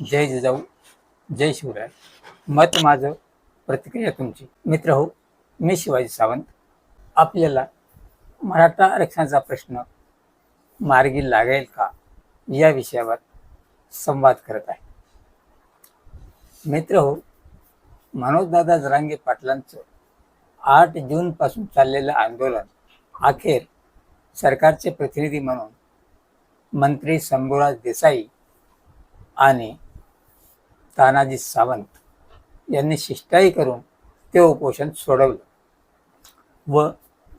जय जिजाऊ जय शिवराय. मत माझं प्रतिक्रिया तुमची. मित्र हो मी शिवाजी सावंत. आपल्याला मराठा आरक्षणाचा प्रश्न मार्गी लागेल का? या विषयावर संवाद करत आहे. मित्र हो मनोजदादा जरांगे पाटलांचं आठ जूनपासून चाललेलं आंदोलन अखेर सरकारचे प्रतिनिधी म्हणून मंत्री शंभूराज देसाई आणि तानाजी सावंत यांनी शिष्टाई करून ते उपोषण सोडवलं. व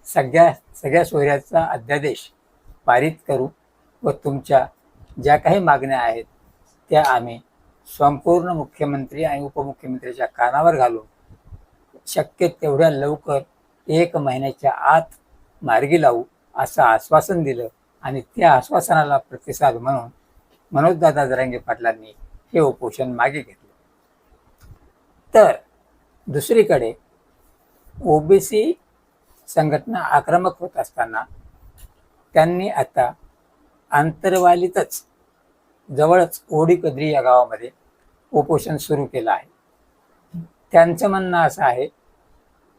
सगळ्या सगळ्या सोयऱ्याचा अध्यादेश पारित करू व तुमच्या ज्या काही मागण्या आहेत त्या आम्ही संपूर्ण मुख्यमंत्री आणि उपमुख्यमंत्र्याच्या कानावर घालून शक्य तेवढ्या लवकर एक महिन्याच्या आत मार्गी लावू असं आश्वासन दिलं आणि त्या आश्वासनाला प्रतिसाद म्हणून मनोजदादा जरांगे पाटलांनी हे उपोषण मागे घेतलं. तर दुसरीकडे ओबीसी संघटना आक्रमक होत असताना त्यांनी आता आंतरवालीतच जवळच ओडी कद्री या गावामध्ये उपोषण सुरू केलं आहे. त्यांचं म्हणणं असं आहे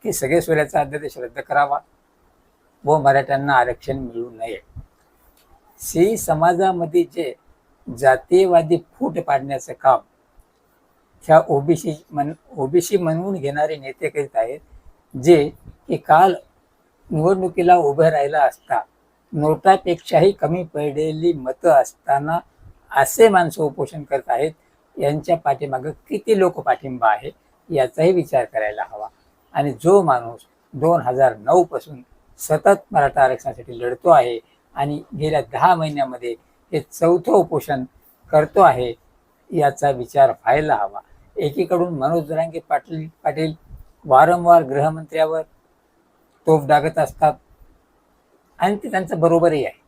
की सगळे सूर्याचा अध्यादेश रद्द करावा व मराठ्यांना आरक्षण मिळू नये. सी समाजामध्ये जे जातीयवादी फूट पाडण्याचं काम. ह्या ओबीसी मन ओबीसी म्हणून घेणारे नेते करीत आहेत जे की काल निवडणुकीला उभं राहिला असता नोटापेक्षाही कमी पडलेली मतं असताना असे माणसं उपोषण करत आहेत यांच्या पाठीमागं किती लोक पाठिंबा आहे याचाही विचार करायला हवा. आणि जो माणूस दोन हजार नऊ पासून सतत मराठा आरक्षणासाठी लढतो आहे आणि गेल्या दहा महिन्यामध्ये हे चौथं उपोषण करतो आहे याचा विचार व्हायला हवा. एकीकडून मनोज जरांगे पाटील पाटील वारंवार गृहमंत्र्यावर तोफ डागत असतात. आणि ते त्यांचं बरोबरही आहे.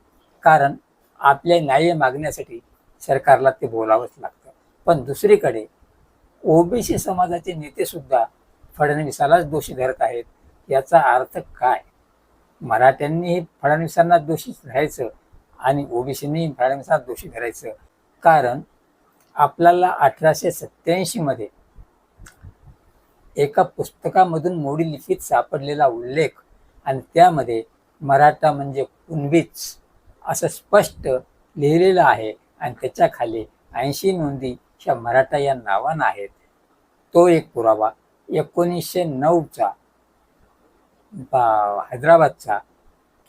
कारण आपल्या न्याय मागण्यासाठी सरकारला ते बोलावंच लागतं. पण दुसरीकडे ओबीसी समाजाचे नेतेसुद्धा फडणवीसालाच दोषी धरत आहेत. याचा अर्थ काय? मराठ्यांनी फडणवीसांना दोषीच राहायचं आणि ओबीसींनी फडणवीसांना दोषी धरायचं. कारण आपल्याला अठराशे सत्त्याऐंशीमध्ये एका पुस्तकामधून मोडी लिखित सापडलेला उल्लेख आणि त्यामध्ये मराठा म्हणजे कुणबीच असं स्पष्ट लिहिलेलं आहे आणि त्याच्याखाली ऐंशी नोंदी ह्या मराठा या नावानं आहेत. तो एक पुरावा एकोणीसशे नऊचा हैदराबादचा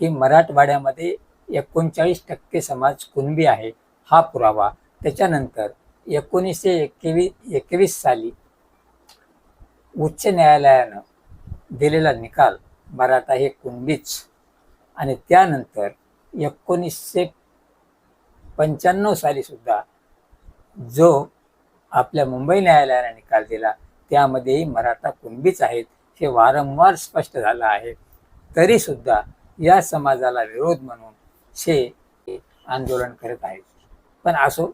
की मराठवाड्यामध्ये एकोणचाळीस टक्के समाज कुणबी आहे हा पुरावा त्याच्यानंतर एकोणीसशे एकवीस एकवीस साली उच्च न्यायालयानं दिलेला निकाल मराठा हे कुणबीच. आणि त्यानंतर एकोणीसशे पंच्याण्णव साली सुद्धा जो आपल्या मुंबई न्यायालयाने निकाल दिला त्यामध्येही मराठा कुणबीच आहेत हे वारंवार स्पष्ट झालं आहे. तरी सुद्धा या समाजाला विरोध म्हणून से आंदोलन करत आहेत. पण असो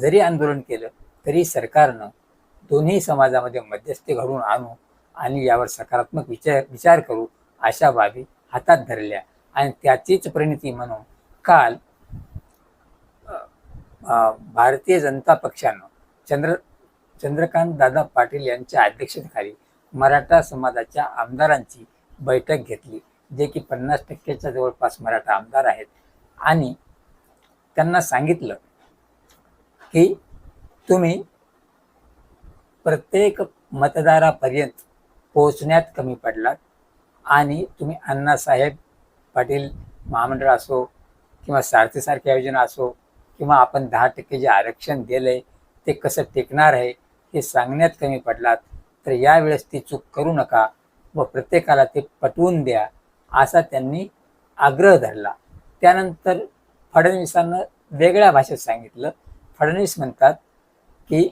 जरी आंदोलन केलं तरी सरकारनं दोन्ही समाजामध्ये मध्यस्थी घडवून आणू आणि यावर सकारात्मक विचार विचार करू अशा बाबी हातात धरल्या. आणि त्याचीच परिणती म्हणून काल भारतीय जनता पक्षानं चंद्र चंद्रकांत दादा पाटील यांच्या अध्यक्षतेखाली मराठा समाजाच्या आमदारांची बैठक घेतली. जे की पन्नास टक्क्याच्या जवळपास मराठा आमदार आहेत. आणि त्यांना सांगितलं की तुम्ही प्रत्येक मतदारापर्यंत पोहोचण्यात कमी पडलात आणि तुम्ही अण्णासाहेब पाटील महामंडळ असो किंवा सारथीसारख्या योजना असो किंवा आपण दहा टक्के जे आरक्षण दिलंय ते कसं टिकणार आहे हे सांगण्यात कमी पडलात तर यावेळेस ती चूक करू नका व प्रत्येकाला ते पटवून द्या. असा त्यांनी आग्रह धरला. त्यानंतर फडणवीसांना वेगळ्या भाषेत सांगितलं. फडणवीस म्हणतात की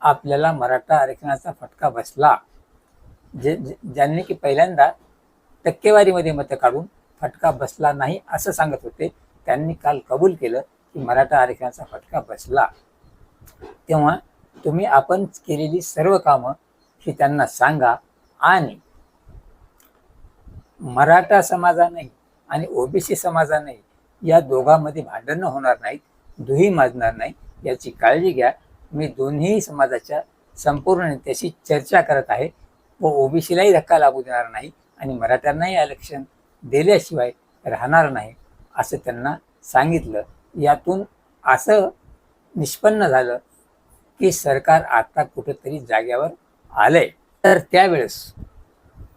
आपल्याला मराठा आरक्षणाचा फटका बसला. जे ज्यांनी की पहिल्यांदा टक्केवारीमध्ये मतं काढून फटका बसला नाही असं सांगत होते त्यांनी काल कबूल केलं की मराठा आरक्षणाचा फटका बसला. तेव्हा तुम्ही आपण केलेली सर्व कामं ही त्यांना सांगा आणि मराठा समाजाने आणि ओबीसी समाजाने या दोघांमध्ये भांडणं होणार नाहीत दुही माजणार नाही याची काळजी घ्या. मी दोन्ही समाजाच्या संपूर्ण नेत्याशी चर्चा करत आहे. व ओबीसीलाही धक्का लागू देणार नाही आणि मराठ्यांनाही आरक्षण दिल्याशिवाय राहणार नाही असं त्यांना सांगितलं. यातून असं निष्पन्न झालं की सरकार आता कुठेतरी जाग्यावर आलंय. तर त्यावेळेस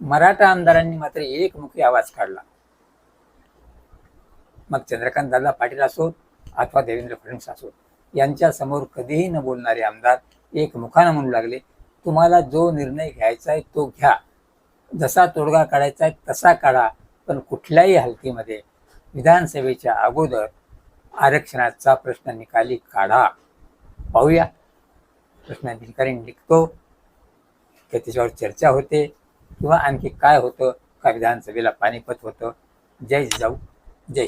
मराठा आमदारांनी मात्र एकमुखी आवाज काढला. मग चंद्रकांत दादा पाटील असोत अथवा देवेंद्र फडणवीस असोत यांच्या समोर कधीही न बोलणारे आमदार एक मुखानं म्हणू लागले तुम्हाला जो निर्णय घ्यायचा आहे तो घ्या. जसा तोडगा काढायचा आहे तसा काढा पण कुठल्याही हलकीमध्ये विधानसभेच्या अगोदर आरक्षणाचा प्रश्न निकाली काढा. पाहूया. प्रश्न अधिकारी निघतो की त्याच्यावर चर्चा होते. किंवा आणखी काय होतं? का विधानसभेला पानिपत होतं. जय जाऊ जय